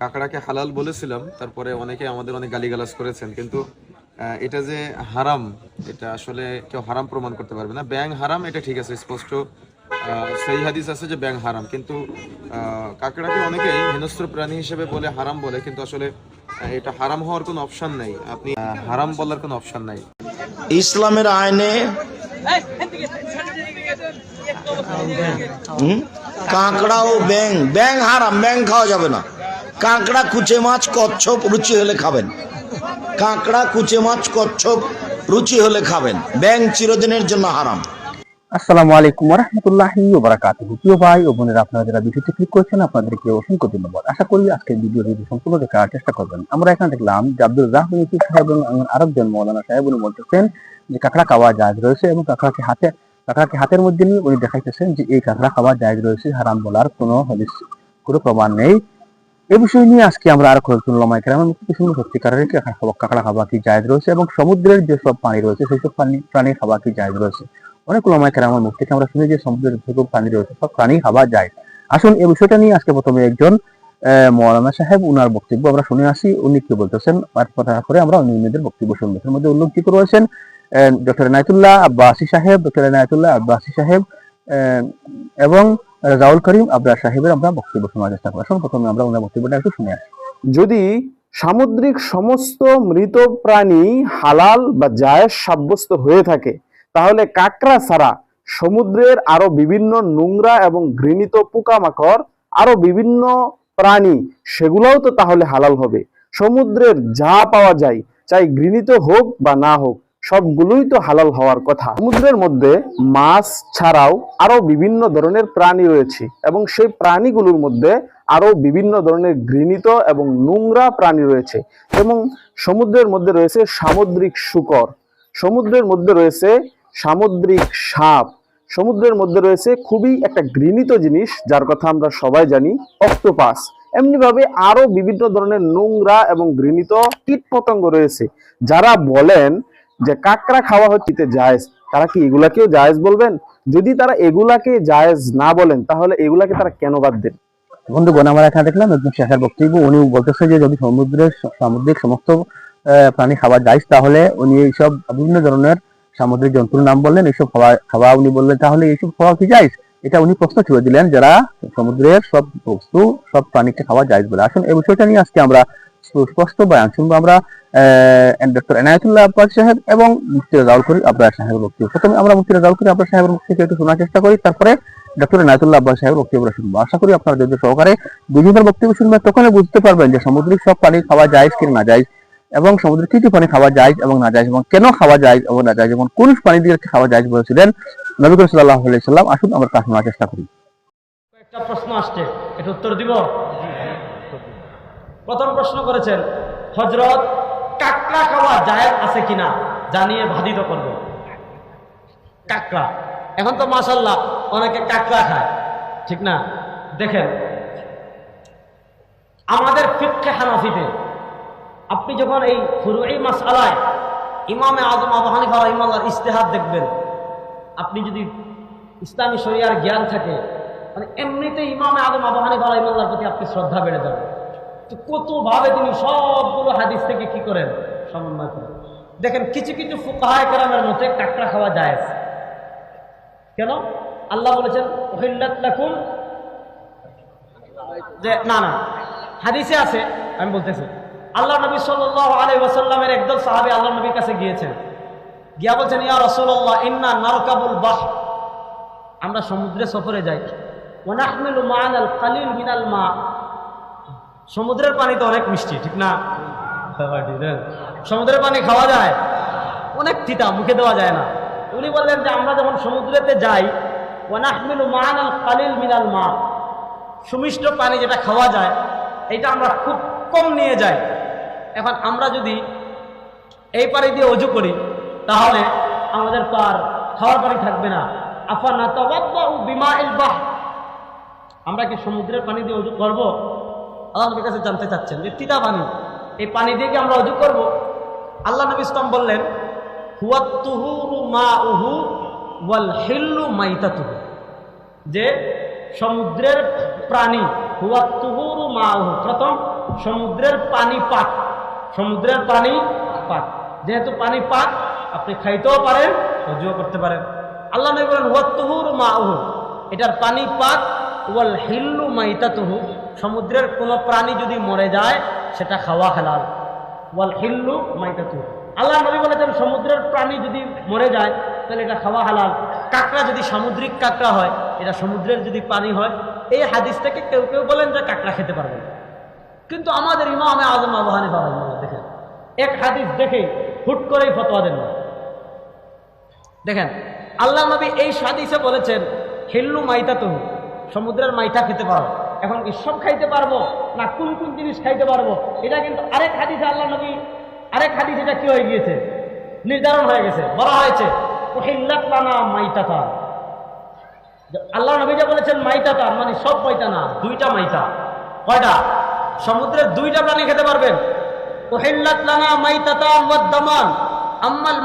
কাঁকড়াকে হালাল বলেছিলাম তারপরে অনেকে আমাদের অনেক গালিগালাজ করেছেন কিন্তু এটা যে হারাম এটা আসলে কেউ হারাম প্রমাণ করতে পারবে না। ব্যাং হারাম এটা ঠিক আছে স্পষ্ট আহ, সেই হাদিস আছে যে ব্যাং হারাম কিন্তু আহ, কাঁকড়াকে অনেকেই হিংস্র প্রাণী হিসেবে বলে হারাম বলে কিন্তু আসলে এটা হারাম হওয়ার কোনো অপশন নাই। আপনি হারাম বলার কোনো অপশন নাই। ইসলামের আইনে কাঁকড়া ও ব্যাং ব্যাং হারাম ব্যাং খাওয়া যাবে না। কাঁকড়া, কুচে মাছ, কচ্ছপ রুচি হলে খাবেন। কাঁকড়া, কুচে মাছ, কচ্ছপ রুচি হলে খাবেন। ব্যাং চিরদিনের জন্য হারাম। আসসালামু আলাইকুম রহমতুল্লাহি ওবারাকাতুহু। প্রিয় ভাই ও বোনেরা, আপনারা যারা ভিডিওটি ক্লিক করেছেন, আপনাদেরকে অসংখ্য ধন্যবাদ। আশা করি আজকের ভিডিওটি সম্পূর্ণ দেখার চেষ্টা করবেন। আমরা এখানে দেখলাম যে আব্দুল রাহমান ইউসুফ সাহেব এবং আরেকজন মৌলানা সাহেব, উনি বলতেছেন যে কাঁকড়া খাওয়া জায়জ রয়েছে এবং কাঁকড়াকে হাতে কাঁকড়াকে হাতের মধ্যে নিয়ে উনি দেখাইতেছেন যে এই কাঁকড়া খাওয়া জায়জ রয়েছে, হারাম বলার কোনো হদিস কোনো প্রমাণ নেই। এই বিষয় নিয়ে আজকে আমরা আরও কয়েকজন লমাই কেরামের মুখে কিছু সত্যিকারের কাঁকড়া খাওয়া কি জায়জ রয়েছে এবং সমুদ্রের যেসব পানি রয়েছে, সেই সব পানি প্রাণী খাওয়া কি জায়জ রয়েছে? অনেক ওলামায় কেরামের মুখ থেকে আমরা শুনি যে সমুদ্রের যেসব প্রাণী রয়েছে, সব প্রাণী খাওয়া যায় আসুন এই বিষয়টা নিয়ে আজকে প্রথমে একজন মৌলানা সাহেব, উনার বক্তব্য আমরা শুনে আসি। উনি কি বলতেছেন? আর কথা করে আমরা অন্যদের বক্তব্য শুনব। এর মধ্যে উল্লেখিত রয়েছেন ডক্টর এনায়তুল্লাহ আব্বাসী সাহেব, ডক্টর এনায়তুল্লাহ আব্বাসী সাহেব এবং রাউল করিম আবরার সাহেবের, আমরা বক্তব্য শোনার চেষ্টা আসুন প্রথমে আমরা ওনার বক্তব্যটা একটু শুনে আসি। যদি সামুদ্রিক সমস্ত মৃত প্রাণী হালাল বা জায়েজ সাব্যস্ত হয়ে থাকে, তাহলে কাঁকড়া ছাড়া সমুদ্রের আরও বিভিন্ন নোংরা এবং ঘৃণিত পোকামাকড়, আরও বিভিন্ন প্রাণী, সেগুলোও তো তাহলে হালাল হবে। সমুদ্রের যা পাওয়া যায়, চাই ঘৃণিত হোক বা না হোক সবগুলোই তো হালাল হওয়ার কথা। সমুদ্রের মধ্যে মাছ ছাড়াও আরও বিভিন্ন ধরনের প্রাণী রয়েছে এবং সেই প্রাণীগুলোর মধ্যে আরও বিভিন্ন ধরনের ঘৃণিত এবং নোংরা প্রাণী রয়েছে। এবং সমুদ্রের মধ্যে রয়েছে সামুদ্রিক শুকর, সমুদ্রের মধ্যে রয়েছে সামুদ্রিক সাপ, সমুদ্রের মধ্যে রয়েছে খুবই একটা ঘৃণিত জিনিস, যার কথা আমরা সবাই জানি, অক্টোপাস। এমনিভাবে আরও বিভিন্ন ধরনের নোংরা এবং ঘৃণিত কীট পতঙ্গ রয়েছে, যারা বলেন যে কাঁকড়া খাওয়া হচ্ছে জায়েজ, তারা কি এগুলাকেও জায়েজ বলবেন? যদি তারা এগুলাকে জায়েজ না বলেন, তাহলে এগুলাকে তারা কেন বাদ দেন? বন্ধুগণ, আমরা এখানে দেখলাম একজন শেষের বক্তব্য। উনি বলতেছে যে যদি সমুদ্রের সামুদ্রিক সমস্ত প্রাণী খাওয়া যায় তাহলে উনি এইসব বিভিন্ন ধরনের সামুদ্রিক জন্তুর নাম বললেন, এইসব খাওয়া খাওয়া উনি বললেন, তাহলে এইসব খাওয়া কি যায় এটা উনি প্রশ্ন ছুড়ে দিলেন যারা সমুদ্রের সব বস্তু, সব প্রাণীকে খাওয়া যায় বলে। আসুন, এই বিষয়টা নিয়ে আজকে আমরা সুস্পষ্ট বয়ান শুনব আমরা ডক্টর এনায়তুল্লাহ আব্বাস সাহেব এবং মুফতি রাজাউল করি আব্বাস সাহেবের বক্তব্য। প্রথমে আমরা মুফতি রাজাউল করি আব্বাস সাহেবের থেকে একটু শোনার চেষ্টা করি, তারপরে ডক্টর এনায়তুল্লাহ আব্বাস সাহেবের বক্তব্য শুনব। আশা করি আপনারা যদি সহকারে দুজনের বক্তব্য শুনবেন, তখনই বুঝতে পারবেন যে সামুদ্রিক সব পানি খাওয়া যায় কি না যায় এবং সমুদ্রের কি কি পানি খাওয়া যায় এবং না যায় এবং কেন খাওয়া যায় এবং না যায় এবং কোন পানি দিয়ে খাওয়া যায় বলেছিলেন নবী করিম সাল্লাহ সাল্লাম আসুন আমরা তা শোনার চেষ্টা করি। একটা প্রশ্ন আসছে, এটা উত্তর দিব? প্রথম প্রশ্ন করেছেন হজরত কাকড়া খাওয়া জায়েজ আছে কিনা? জানিয়ে বাধিত করব। কাকড়া। এখন তো মাসাল্লাহ অনেকে কাকড়া খায়। ঠিক না? দেখেন, আমাদের ফিক্ষে হানাফিতে আপনি যখন এই ফুরুই মাসালায় ইমামে আজম আবু হানিফা রহিমাল্লাহর ইস্তেহাদ দেখবেন, আপনি যদি ইসলামী শরিয়ার জ্ঞান থাকে মানে এমনিতে ইমামে আদম আবু হানিফা রহিমাল্লাহর প্রতি আপনি শ্রদ্ধা বেড়ে যাবে। কতভাবে তিনি সবগুলো হাদিস থেকে কি করেন? সমন্বয় করেন। দেখেন, কিছু কিছু ফুকাহায় কেরামের মধ্যে কাঁকড়া খাওয়া যায় কেন? আল্লাহ বলেছেন ওহিল্লাত লাকুম। যে, না না, হাদিসে আছে, আমি বলতেছি। আল্লাহ নবী সাল্লাল্লাহু আলাইহি ওয়াসাল্লামের একদল সাহাবী আল্লাহ নবীর কাছে গিয়েছেন। গিয়া বলছেন, ইয়া রাসূলুল্লাহ, ইন্না নারকাবুল বাহ আমরা সমুদ্রে সফরে যাই। ওয়ানাহমিলু মা'ানাল কালিল মিনাল মা। সমুদ্রের পানি তো অনেক মিষ্টি, ঠিক না? সমুদ্রের পানি খাওয়া যায়, অনেক তিতা, মুখে দেওয়া যায় না। উনি বললেন যে আমরা যখন সমুদ্রেতে যাই, ওয়ানাহমিলু মা'ানাল কালিল মিনাল মা। সুমিষ্ট পানি যেটা খাওয়া যায় এটা আমরা খুব কম নিয়ে যাই। এখন আমরা যদি এই পানি দিয়ে অজু করি, তাহলে আমাদের তো আর খাওয়ার পানি থাকবে না। আফানা তাওয়াদ্দাউ বিমাইল বাহ আমরা কি সমুদ্রের পানি দিয়ে অজু করব? আল্লাহ কাছে জানতে চাচ্ছেন যে তিতা পানি, এই পানি দিয়ে কি আমরা অজু করব? আল্লাহ নবী ইসলাম বললেন হুয়াতুহুরু মা উহু যে সমুদ্রের প্রাণী, হুয়া তুহুরু মাহু প্রথম সমুদ্রের পানি পাক, সমুদ্রের পানি পাক, যেহেতু পানি পাক, আপনি খাইতেও পারেন, অজুও করতে পারেন। আল্লাহ নবী বলেন ওয়াত্তুহুর মাউহু এটার পানি পাক, ওয়াল হিল্লু মাইতাতুহু সমুদ্রের কোনো প্রাণী যদি মরে যায়, সেটা খাওয়া হালাল। ওয়াল হিল্লু মাইতাতুহু আল্লাহ নবী বলেছেন, সমুদ্রের প্রাণী যদি মরে যায়, তাহলে এটা খাওয়া হালাল। কাঁকড়া যদি সামুদ্রিক কাঁকড়া হয়, এটা সমুদ্রের যদি পানি হয়, এই হাদিস থেকে কেউ কেউ বলেন যে কাঁকড়া খেতে পারবে। কিন্তু আমাদের ইমামে আজম আবু হানিফা রাহিমাহুল্লাহ দেখেন, এক হাদিস দেখে হুট করেই ফতোয়া দেন। না দেখেন, আল্লাহ নবী এই হাদিসে বলেছেন, হিল্লু মাইতা তুমি সমুদ্রের মাইটা খেতে পারো। এখন কি সব খাইতে পারব? না কোন কোন জিনিস খাইতে পারব? এটা কিন্তু আরেক হাদিসে আল্লাহ নবী, আরেক হাদিস এটা কি হয়ে গিয়েছে? নির্ধারণ হয়ে গেছে, বলা হয়েছে আল্লাহ নবী যা বলেছেন মাইতাতা মানে সব মাইতা না, দুইটা মাইতা। কয়টা? সমুদ্রের দুইটা প্রাণী খেতে পারবেন। ওহিল্লাত লানা মাইতাতা ওয়াদ দামান। আম্মাল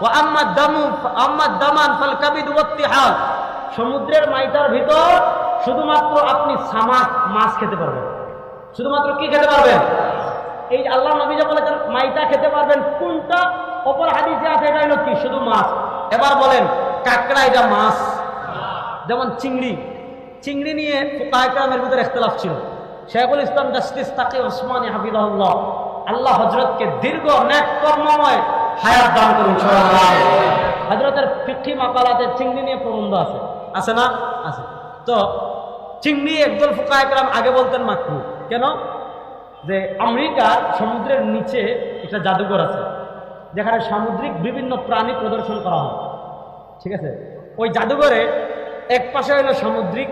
ওয়া আম্মা দামু আম্মা দামান কাবিদ সমুদ্রের মাইতার ভিতর শুধুমাত্র আপনি সামাক মাছ খেতে পারবেন। শুধুমাত্র কি খেতে পারবেন? এই আল্লাহ নবী যে বলেছেন মাইটা খেতে পারবেন, কোনটা? অপর হাদিসে আছে, এটা হলো কি? শুধু মাছ। এবার বলেন, কাঁকড়া এটা মাছ? যেমন চিংড়ি। চিংড়ি নিয়ে ফুকাহামের ভিতরে ইখতলাফ ছিল। শেখুল ইসলাম জাস্টিস তাকে ওসমান হাফিজাহুল্লাহ, আল্লাহ হজরতকে দীর্ঘ নেক কর্মময় হায়াত দান করুন হজরতের ফিকি মাকালাতে চিংড়ি নিয়ে প্রবন্ধ আছে। আছে না? আছে। তো চিংড়ি একদল ফুকা একরাম আগে বলতেন মাকরু কেন? যে আমেরিকার সমুদ্রের নিচে একটা জাদুঘর আছে, যেখানে সামুদ্রিক বিভিন্ন প্রাণী প্রদর্শন করা হয়। ঠিক আছে? ওই জাদুঘরে এক পাশে হলো সামুদ্রিক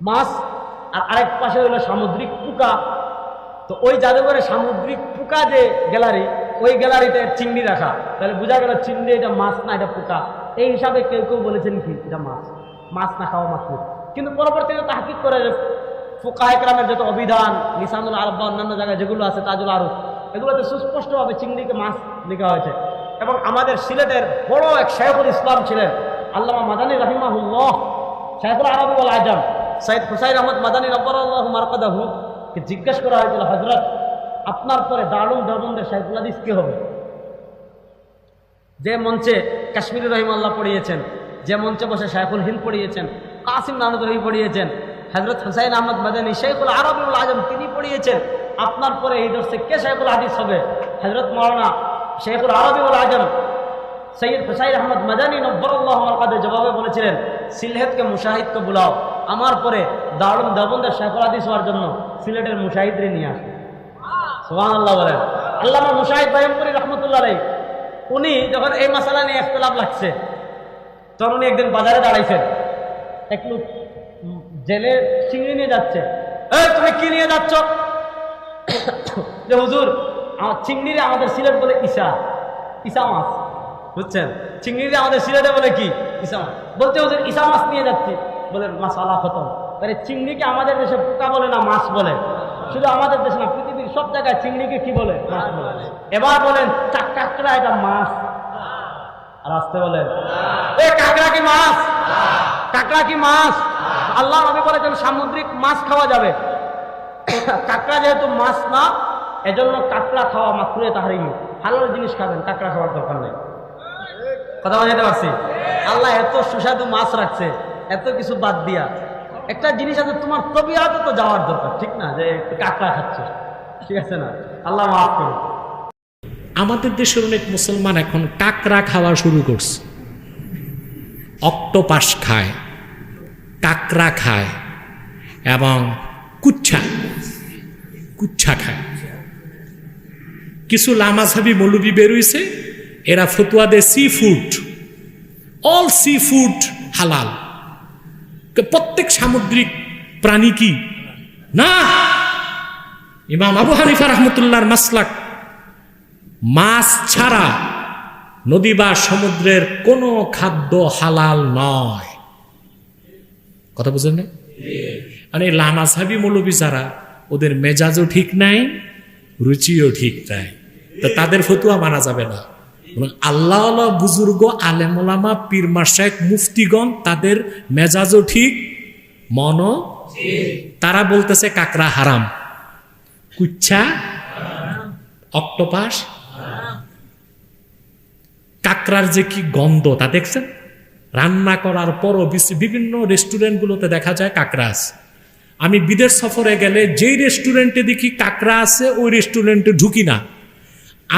মাছ আর আরেক পাশে হলো সামুদ্রিক পোকা। তো ওই জাদুঘরে সামুদ্রিক পোকা যে গ্যালারি ওই গ্যালারিতে চিংড়ি রাখা। তাহলে বোঝা গেল চিংড়ি এটা মাছ না, এটা পোকা। এই হিসাবে কেউ কেউ বলেছেন কি, এটা মাছ। মাছ না খাওয়া মাছ কিন্তু পরবর্তীতে তাহকিক করে ফুকা একরামের যত অভিধান নিসানুল আরব বা অন্যান্য জায়গায় যেগুলো আছে, তাজুল আরব, এগুলোতে সুস্পষ্টভাবে চিংড়িকে মাছ লেখা হয়েছে। এবং আমাদের সিলেটের বড় এক শেখুল ইসলাম ছিলেন, আল্লামা মাদানী রাহিমাহুল্লাহ শেখুল আরবি বল আজম সাইদ হুসাইন আহমদ মাদানী রব্বর আল্লাহ মারকাদাহু জিজ্ঞেস করা হয়েছিল হজরত আপনার পরে দারুম দেবন্দের শাইখুল হাদিস কে হবে? যে মঞ্চে কাশ্মীর রহিম আল্লাহ পড়িয়েছেন, যে মঞ্চে বসে শাইখুল হিন্দ পড়িয়েছেন, কাসিম নানদ রহি পড়িয়েছেন হজরত হুসাইন আহমদ মাদানী শেখুল আরবুল আজম তিনি পড়িয়েছেন, আপনার পরে এই দর্শে কে শেখুল হাদিস হবে? হজরত মৌলানা শেখুল আরবিউল আজম। সৈয়দ হুসাইন আহমদ মাদানী নব্বরুল্লাহ কাদের জবাবে বলেছিলেন সিলহেদকে মুশাহিদকে বুলাও, আমার পরে দারুম দেবন্দের শেখুল হাদিস হওয়ার জন্য সিলেটের মুশাহিদরে নিয়ে আসে। সোহান আল্লাহ বলেন মুশাহিদ রহমতুল্লাহ উনি যখন এই মশালা নিয়ে লাগছে, তখন উনি একদিন বাজারে দাঁড়াইছেন। এক লোক জেলে চিংড়ি নিয়ে যাচ্ছে। তুমি কি নিয়ে যাচ্ছ? যে, হুজুর, আমার চিংড়িরে আমাদের সিলেট বলে ইসা ইসা মাছ। বুঝছেন? চিংড়িরে আমাদের সিলেটে বলে কি? ইসা মাছ। বলতে হুজুর, ইসা মাছ নিয়ে যাচ্ছি। বলে মাছ আলা খতম তাহলে চিংড়িকে আমাদের দেশে পোকা বলে না মাছ বলে? শুধু আমাদের দেশে না সব জায়গায় চিংড়িকে কি বলে? এবার বলেন কাঁকড়া এটা মাছ। আর আসতে বলেন কাঁকড়া কি মাছ? কাঁকড়া কি মাছ? আল্লাহ নবী বলেছেন, সামুদ্রিক মাছ খাওয়া যাবে। কাঁকড়া যেহেতু মাছ না, এজন্য কাঁকড়া খাওয়া মাত্রই তাহারি হালাল জিনিস খাবেন, কাঁকড়া খাওয়ার দরকার নেই। কথা বলতে পারছি? আল্লাহ এত সুস্বাদু মাছ রাখছে, এত কিছু বাদ দিয়া। একটা জিনিস আছে, তোমার তবিয়াতে তো যাওয়ার দরকার, ঠিক না? যে কাঁকড়া খাচ্ছে। ঠিক আছে না? আল্লাহ মাফ করুন। আমাদের দেশের অনেক মুসলমান এখন কাকড়া খাওয়া শুরু করছে। অক্টোপাস খায় কাকড়া খায় এবং কুচ্ছা কুচ্ছা খায়। কিছু লামাঝাবি মৌলবি বেরোইছে এরা ফতুয়া দেয় sea food. All sea food হালাল। প্রত্যেক সামুদ্রিক প্রাণী কি? না! ইমাম আবু হানিফা রহমতুল্লাহর মাসলাক, মাছ ছাড়া নদী বা সমুদ্রের কোনো খাদ্য হালাল নয়। কথা বুঝলেন না মানে লামাসাবি মৌলবি যারা, ওদের মেজাজও ঠিক নাই, রুচিও ঠিক নাই। তো তাদের ফতুয়া মানা যাবে না। আল্লাহ বুজুর্গ, আলেমোলামা, পীর মাসায়েক মুফতিগণ, তাদের মেজাজও ঠিক, মনও তারা বলতেছে কাকরা হারাম। কুচ্ছা, অক্টোপাস, কাকড়ার যে কি গন্ধ, তা দেখছেন? রান্না করার পরও বিভিন্ন রেস্টুরেন্টগুলোতে দেখা যায় কাকড়া আছে। আমি বিদেশ সফরে গেলে যেই রেস্টুরেন্টে দেখি কাকড়া আছে, ওই রেস্টুরেন্টে ঢুকি না।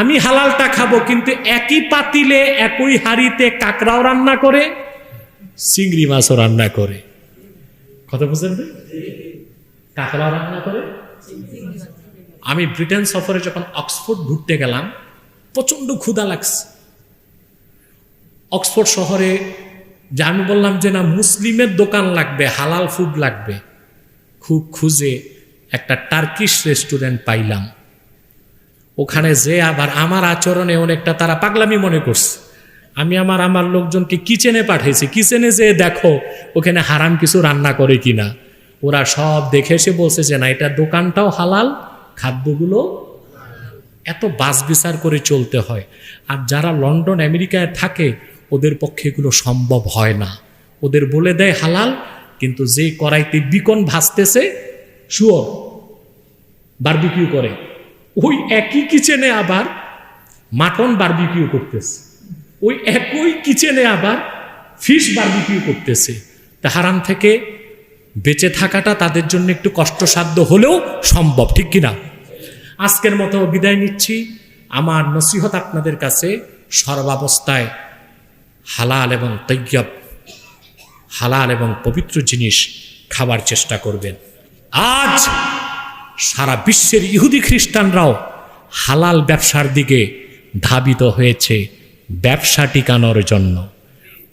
আমি হালালটা খাব, কিন্তু একই পাতিলে, একই হাড়িতে কাকড়াও রান্না করে, চিংড়ি মাছও রান্না করে। কথা বুঝলেন? কাকড়াও রান্না করে আমি ব্রিটেন সফরে যখন অক্সফোর্ড ঘুরতে গেলাম প্রচণ্ড ক্ষুধা লাগছে। অক্সফোর্ড শহরে যে আমি বললাম যে না, মুসলিমের দোকান লাগবে, হালাল ফুড লাগবে, খুব খুঁজে একটা টার্কিশ রেস্টুরেন্ট পাইলাম। ওখানে যে আবার আমার আচরণে অনেকটা তারা পাগলামি মনে করছে। আমি আমার আমার লোকজনকে কিচেনে পাঠিয়েছি। কিচেনে যে দেখো, ওখানে হারাম কিছু রান্না করে কিনা। ওরা সব দেখে এসে বলছে যে না, এটা দোকানটাও হালাল খাদ্যগুলো এত বাস বিচার করে চলতে হয়। আর যারা লন্ডন, আমেরিকায় থাকে, ওদের পক্ষে এগুলো সম্ভব হয় না। ওদের বলে দেয় হালাল, কিন্তু যে কড়াইতে বিকন ভাসতেছে শুয়োর বারবিকিউ করে। ওই একই কিচেনে আবার মাটন বারবিকিউ করতেছে। ওই একই কিচেনে আবার ফিশ বারবিকিউ করতেছে। তা হারাম থেকে বেঁচে থাকাটা তাদের জন্য একটু কষ্টসাধ্য হলেও সম্ভব, ঠিক কিনা আজকের মতো বিদায় নিচ্ছি। আমার নসিহত আপনাদের কাছে সর্বাবস্থায় হালাল এবং তৈয়ব, হালাল এবং পবিত্র জিনিস খাবার চেষ্টা করবেন। আজ সারা বিশ্বের ইহুদি খ্রিস্টানরাও হালাল ব্যবসার দিকে ধাবিত হয়েছে ব্যবসা টিকানোর জন্য।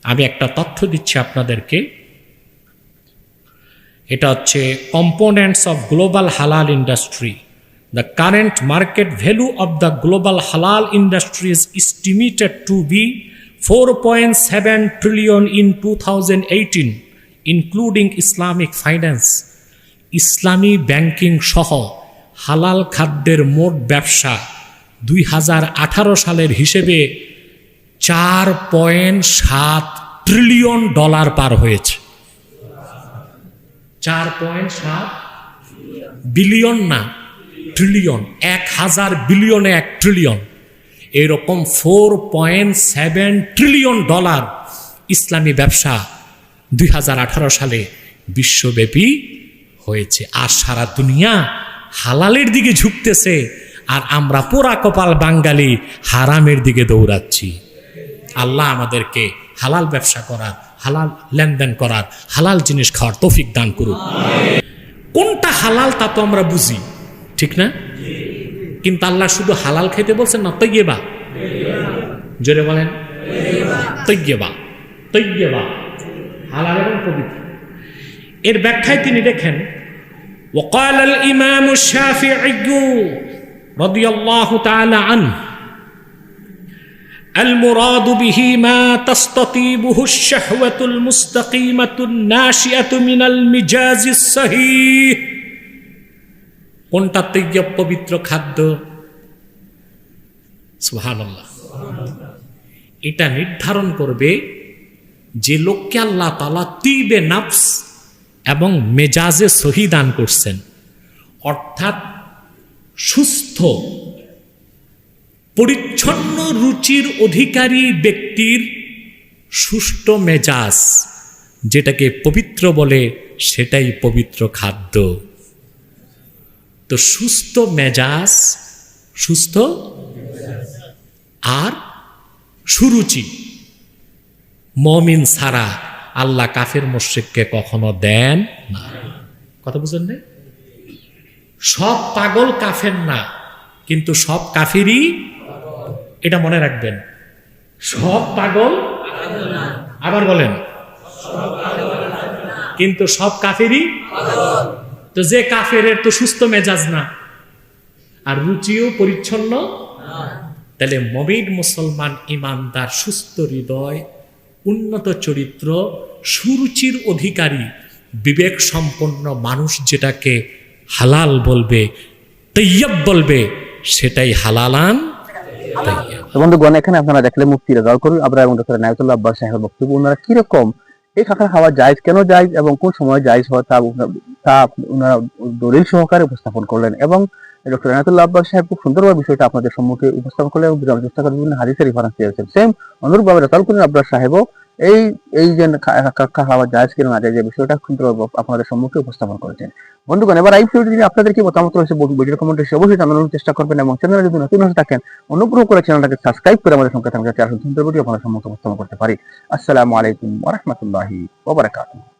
আমি একটা তথ্য দিচ্ছি আপনাদেরকে। এটা হচ্ছে components of global halal industry the current market value of the global halal industry is estimated to be four point seven trillion in two thousand eighteen including Islamic finance Islami banking সহ হালাল খাদ্যের মোট ব্যবসা দুই হাজার আঠারো সালের হিসেবে চার পয়েন্ট সাত ট্রিলিয়ন ডলার পার হয়েছে। চার পয়েন্ট সাত বিলিয়ন না ট্রিলিয়ন এক হাজার বিলিয়নে এক ট্রিলিয়ন এরকম four point seven trillion dollar ইসলামী ব্যবসা দুই হাজার আঠারো সালে বিশ্বব্যাপী হয়েছে। আর সারা দুনিয়া হালালের দিকে ঝুঁকতেছে, আর আমরা পোড়া কপাল বাঙালি হারামের দিকে দৌড়াচ্ছি। আল্লাহ আমাদেরকে হালাল ব্যবসা করার হালাল লেনদেন করার হালাল জিনিস খাওয়ার তৌফিক দান করুক কোনটা হালাল তা তো আমরা বুঝি ঠিক না কিন্তু আল্লাহ শুধু হালাল খেতে বলছেন না তৈয়েবা জোরে বলেন তৈয়েবা তৈয়েবা হালাল এবং পবিত্র এর ব্যাখ্যায় তিনি লেখেন وقال الإمام الشافعي رضي الله تعالى عنه المراد به ما تستطيبه الشهوة المستقيمة الناشئة من المجاز الصحيح কোনটা তৈয়ব পবিত্র খাদ্য সুবহানাল্লাহ এটা নির্ধারণ করবে যে লোককে আল্লাহ তালা তিবে নাফস এবং মেজাজে সহি দান করছেন অর্থাৎ সুস্থ পরিচ্ছন্ন রুচির অধিকারী ব্যক্তির সুষ্ঠ মেজাজ, যেটাকে পবিত্র বলে সেটাই পবিত্র খাদ্য। তো সুস্থ মেজাজ, সুস্থ আর সুরুচি। মমিন সারা আল্লাহ কাফের মোশেককে কখনো দেন না। কথা বুঝলেন সব পাগল কাফের না, কিন্তু সব কাফেরই এটা মনে রাখবেন। সব পাগল? আবার বলেন। কিন্তু সব কাফেরই? তো যে কাফের তো সুস্থ মেজাজ না। আর রুচিও পরিচ্ছন্ন? তাহলে মবিন মুসলমান ইমানদার, সুস্থ হৃদয়, উন্নত চরিত্র, সুরুচির অধিকারী, বিবেক সম্পন্ন মানুষ যেটাকে হালাল বলবে, তৈয়ব বলবে, সেটাই হালালান বন্ধুগণ, এখানে আপনারা মুফতি করুন আবার এবং ডক্টর আব্বাস বক্তব্য। ওনারা কীরকম? এই জায়জ? কেন জায়জ? এবং কোন সময় জায়জ হয়? তা তা ওনারা দলিল সহকারে উপস্থাপন করলেন। এবং ডক্টর এনাতুল্লাহ আব্বাস সাহেব খুব সুন্দরভাবে বিষয়টা আপনাদের সম্মুখে উপস্থাপন করলেন এবং চেষ্টা করেন হাদিসের রেফারেন্স দিয়েছেন। সেম অনুরূপভাবে রাতালকুন আব্বাস সাহেবও এই এই যে খাওয়া যায় কিনা না যায় যে বিষয়টা কিন্তু আপনাদের সম্মুখে উপস্থাপন করেছেন। বন্ধুগণ, এবার এই ভিডিওটি যদি আপনাদের কি মতামত রয়েছে ভিডিও কমেন্টে অবশ্যই জানানোর চেষ্টা করবেন এবং চ্যানেলে যদি নতুন হয়ে থাকেন, অনুগ্রহ করে চ্যানেলটাকে সাবস্ক্রাইব করে আমাদের সঙ্গে থাকবেন যাতে আরও সুন্দর ভিডিও আপনাদের সম্মুখে উপস্থাপন করতে পারি। আসসালামু আলাইকুম ওয়া রাহমাতুল্লাহি ওয়া বারাকাতুহু।